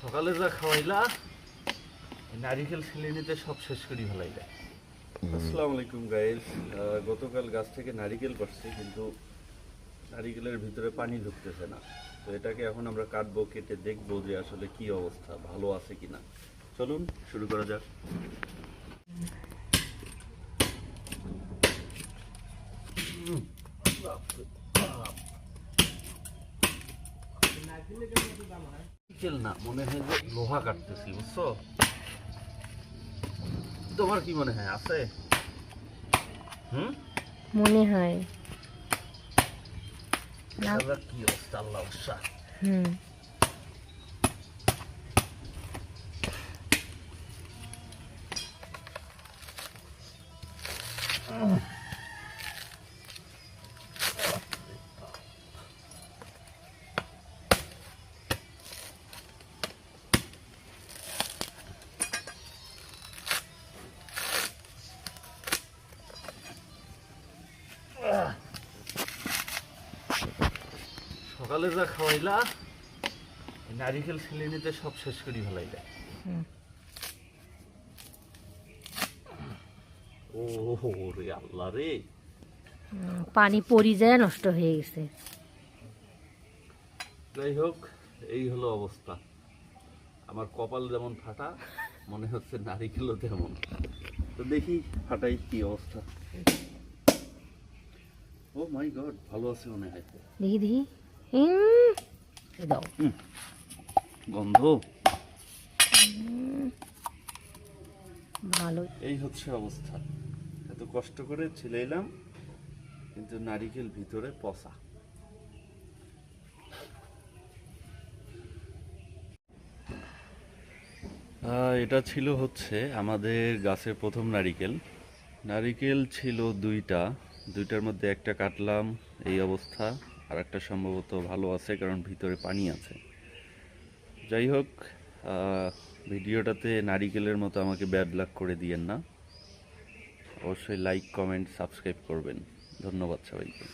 সকালে যা খাওয়াইলা নারিকেল ছেলে নিতে সব শেষ করি ফেলাইলা। আসসালামু আলাইকুম গাইস। গতকাল গাছ থেকে নারিকেল পাচ্ছি কিন্তু নারিকেলের ভিতরে পানি ঢুকতেছে না। তো এটাকে এখন আমরা কাটবো কেটে দেখব যে আসলে কি অবস্থা ভালো আছে কিনা। চলুন শুরু করা যাক। নারকেল না মনে হয় যে লোহা কাটতেছি বুঝছ? তোমার কি মনে হয় আছে? হুম? মনে হয়। কি অবস্থা? আল্লাহ সকালে যা খাওয়াইলা নারিকেল ছেলে নিতে সব শেষ করি ফেলাইলা। ও রে আল্লাহ রে। পানি পরি যায় নষ্ট হয়ে গেছে। যাই হোক এই হলো অবস্থা। আমার কপাল যেমন ফাটা মনে হচ্ছে নারিকেলও তেমন। তো দেখি ফাটাই কি অবস্থা। ও মাই গড ভালো আছে মনে হয়। দেখি দেখি। দাও। গন্ধ। ভালো এই হচ্ছে অবস্থা। এত কষ্ট করে ছেলে এলাম কিন্তু নারিকেল ভিতরে পচা। এটা ছিল হচ্ছে আমাদের গাছের প্রথম নারিকেল। নারিকেল ছিল দুইটা। দুইটার মধ্যে একটা কাটলাম এই অবস্থা। আর একটা সম্ভবত ভালো আছে, কারণ ভিতরে পানি আছে। যাই হোক ভিডিওটাতে নারিকেলের মতো আমাকে ব্যাড লাক করে দিয়েন না। অবশ্যই লাইক কমেন্ট সাবস্ক্রাইব করবেন। ধন্যবাদ সবাইকে।